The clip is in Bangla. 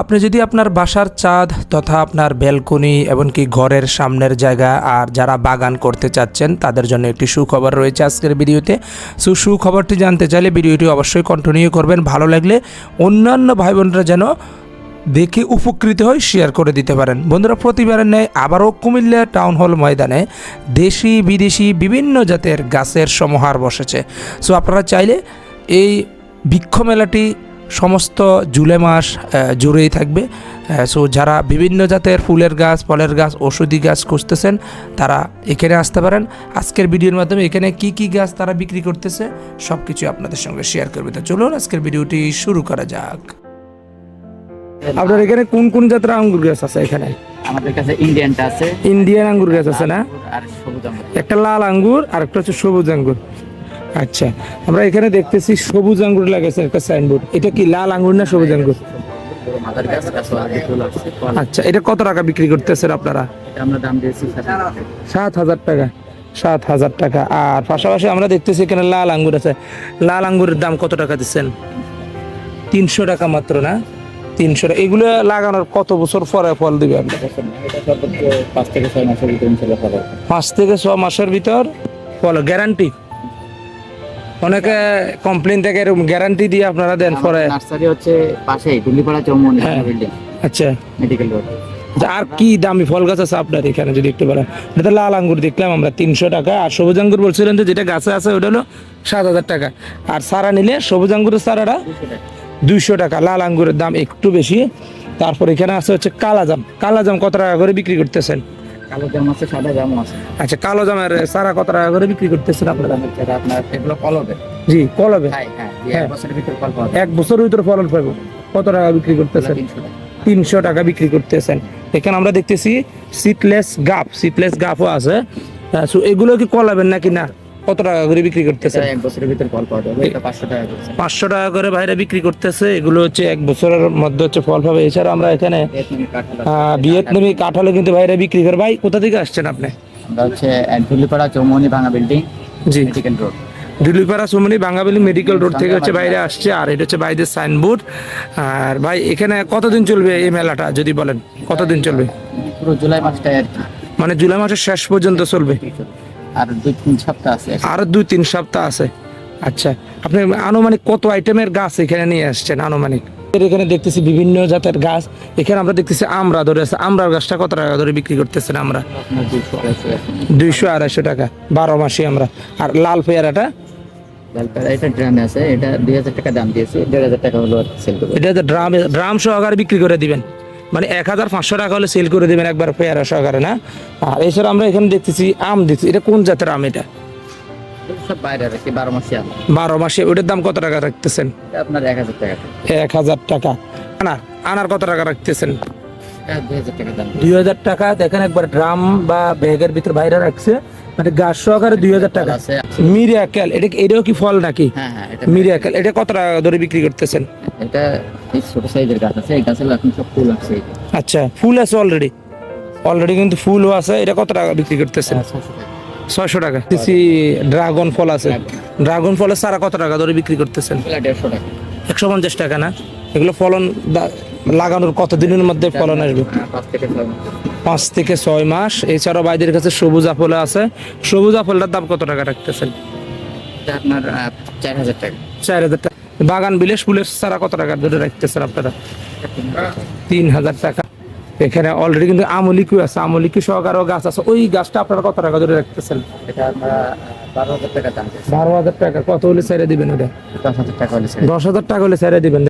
আপনি যদি আপনার বাসার চাঁদ তথা আপনার ব্যালকনি এমনকি ঘরের সামনের জায়গা আর যারা বাগান করতে চাচ্ছেন, তাদের জন্য একটি সুখবর রয়েছে আজকের ভিডিওতে। সো সুখবরটি জানতে চাইলে ভিডিওটি অবশ্যই কন্টিনিউ করবেন। ভালো লাগলে অন্যান্য ভাই বোনরা যেন দেখে উপকৃত হয় শেয়ার করে দিতে পারেন। বন্ধুরা, প্রতিবারের ন্যায় আবারও কুমিল্লা টাউন হল ময়দানে দেশি, বিদেশি বিভিন্ন জাতের গাছের সমাহার বসেছে। সো আপনারা চাইলে এই বৃক্ষ মেলাটি সমস্ত জুলাই মাস জুড়েই থাকবে। সো যারা বিভিন্ন জাতের ফুলের গাছ ফলের গাছ ওষুধি গাছ খুঁজতেছেন তারা এখানে আসতে পারেন। আজকের ভিডিওর মাধ্যমে এখানে কি কি গাছ তারা বিক্রি করতেছে সব কিছু আপনাদের সঙ্গে শেয়ার করবে। তো চলুন আজকের ভিডিওটি শুরু করা যাক। আপনার এখানে কোন কোন জাতের আঙ্গুর গাছ আছে এখানে? আমাদের কাছে ইন্ডিয়ানটা আছে। ইন্ডিয়ান আঙ্গুর গাছ আছে না? আর সবুজ আঙ্গুর। একটা লাল আঙ্গুর আর একটা হচ্ছে সবুজ আঙ্গুর। আচ্ছা আমরা এখানে দেখতেছি সবুজ আঙ্গুর লাগাইছে একটা সাইনবোর্ড এটা কি লাল আঙ্গুর না সবুজ আঙ্গুর? আচ্ছা এটা কত টাকা বিক্রি করতেছেন আপনারা? আমরা দাম দিয়েছি সাত হাজার টাকা। সাত হাজার টাকা। আর পাশাপাশি আমরা দেখতেছি এখানে লাল আঙ্গুর আছে। লাল আঙ্গুরের দাম কত টাকা দিচ্ছেন? তিনশো টাকা মাত্র না? তিনশো টাকা। এগুলো লাগানোর কত বছর পরে ফল দিবে পাঁচ থেকে ছয় মাসের ভিতরে। পাঁচ থেকে ছ মাসের ভিতর ফল গ্যারান্টি অনেকে কমপ্লেন থেকে এরকম গ্যারান্টি দিয়ে আপনারা দেন পরে। নার্সারি হচ্ছে চৌমনি হ্যাঁ। বিল্ডিং আচ্ছা। মেডিকেল রোড আচ্ছা, আর কি দামি ফল গাছ আছে আপনার এখানে যদি একটু বলেন? এটা তো লাল আঙ্গুর দেখলাম আমরা তিনশো টাকা। আর সবুজ আঙ্গুর বলছিলেন যে যেটা গাছে আছে ওটা হলো সাত হাজার টাকা। আর সারা নিলে সবুজ আঙ্গুরের সারাটা দুইশো টাকা লাল আঙ্গুরের দাম একটু বেশি। তারপর এখানে আছে হচ্ছে কালাজাম। কালাজাম কত টাকা করে বিক্রি করতেছেন? কালো জাম আছে সাদা জামও আছে। আচ্ছা কালো জামের সারা কত টাকা করে বিক্রি করতেছেন আপনারা? এগুলো কলবে। জি কলবে? হ্যাঁ হ্যাঁ হ্যাঁ। এক বছরের ভিতরে ফল এক বছরের ভিতরে ফলন পাবো। কত টাকা বিক্রি করতেছেন? তিনশো টাকা। বিক্রি করতেছেন। এখানে আমরা দেখতেছি সিটলেস গাফ সিটলেস গাফও আছে। এগুলো কি কলাবেন নাকি না? কত টাকা করে বিক্রি করতেছেন এটা এক বছরের ভিতরে ফল পাওয়া যাবে এটা পাঁচশো টাকা করছে। পাঁচশো টাকা করে বাইরে বিক্রি করতেছে এগুলো হচ্ছে এক বছরের মধ্যে হচ্ছে ফল পাবে। এছাড়া আমরা এখানে ভিয়েতনামি কাঁঠাল আছে। আহ, ভিয়েতনামি কাঁঠালে কিন্তু বাইরে বিক্রি করে। ভাই কোথা থেকে আসছেন আপনি? আমরা হচ্ছে ডুলিপাড়া চৌমনি ভাঙা বিল্ডিং জি। Medical road Dilupara Sumoni Bangaboli medical road থেকে হচ্ছে বাইরে আসছে আর এটা হচ্ছে বাইরের সাইনবোর্ড আর ভাই এখানে কতদিন চলবে এই মেলাটা যদি বলেন? কতদিন চলবে? পুরো জুলাই মাসটায় আর কি। মানে জুলাই মাসের শেষ পর্যন্ত চলবে। আর দুই তিন সপ্তাহ আছে আর দুই তিন সপ্তাহ আছে। আচ্ছা আপনি আনুমানিক কত আইটেমের গাছ এখানে নিয়ে আসছেন আনুমানিক? এখানে দেখতেছি বিভিন্ন জাতের গাছ। এখানে আমরা দেখতেছি আমরা ধরে আছে। আমরার গাছটা কত টাকা ধরে বিক্রি করতেছেন আমরা? দুইশো আড়াইশো টাকা বারো মাসে আমরা। আর লাল পেয়ারাটা? এটা ড্রামে আছে। এটা দুই হাজার টাকা দাম দিয়েছি। দেড় হাজার টাকা হলো সেল করব। এটা ড্রাম ড্রাম সহকারে বিক্রি করে দিবেন। মানে এক হাজার পাঁচশো টাকা হলে সেল করে দিবেন একবার পেয়ারা সহকারে না? আর এছাড়া আমরা এখানে দেখতেছি আম দেখছি এটা কোন জাতের আম এটা? বারো মাসে ওটার দাম কত টাকা রাখতেছেন? আপনার এক হাজার টাকা। এক হাজার টাকা। আনার আনার কত টাকা রাখতেছেন? দুই হাজার টাকা। দেখেন একবার ড্রাম বা ব্যাগের ভিতর বাইরে রাখছে। মানে গাছ সহকারে দুই হাজার টাকা। মিরিয়াকেল এটা এটাও কি ফল নাকি? হ্যাঁ হ্যাঁ এটা মিরিয়াকেল এটা কত টাকা ধরে বিক্রি করতেছেন? এটা ছোট সাইজের গাছ আছে এই গাছের এখন সব ফুল আছে। আচ্ছা ফুল আছে অলরেডি অলরেডি কিন্তু ফুলও আছে এটা কত টাকা বিক্রি করতেছেন? ছয়শো টাকা। দেখছি ড্রাগন ফল আছে। ড্রাগন। ফলের সারা কত টাকা ধরে বিক্রি করতেছেন? দেড়শো টাকা। একশো পঞ্চাশ টাকা না? এগুলো ফলন লাগানোর কত দিনের মধ্যে ফলন আসবে? হ্যাঁ, পাঁচ থেকে ছয় মাস। এছাড়াও বাইদের কাছে সবুজ আপেল আছে। সবুজ আপেলটার দাম কত টাকা রাখতেছেন? আপনার চার হাজার টাকা। চার হাজার টাকা। বাগান বিলাস ফুলের সারা কত টাকা ধরে রাখতেছেন আপনারা? তিন হাজার টাকা। এখানে অলরেডি কিন্তু আমলিকু আছে। আমলিকু সহকারও গাছ আছে। ওই গাছটা আপনারা কত টাকা ধরে রাখতেছেন? এটা আমরা বারো হাজার টাকা দাম বারো হাজার টাকা। কত হলে ছেড়ে দিবেন ওটা? দশ হাজার টাকা হলে দশ হাজার টাকা হলে ছেড়ে দিবেন।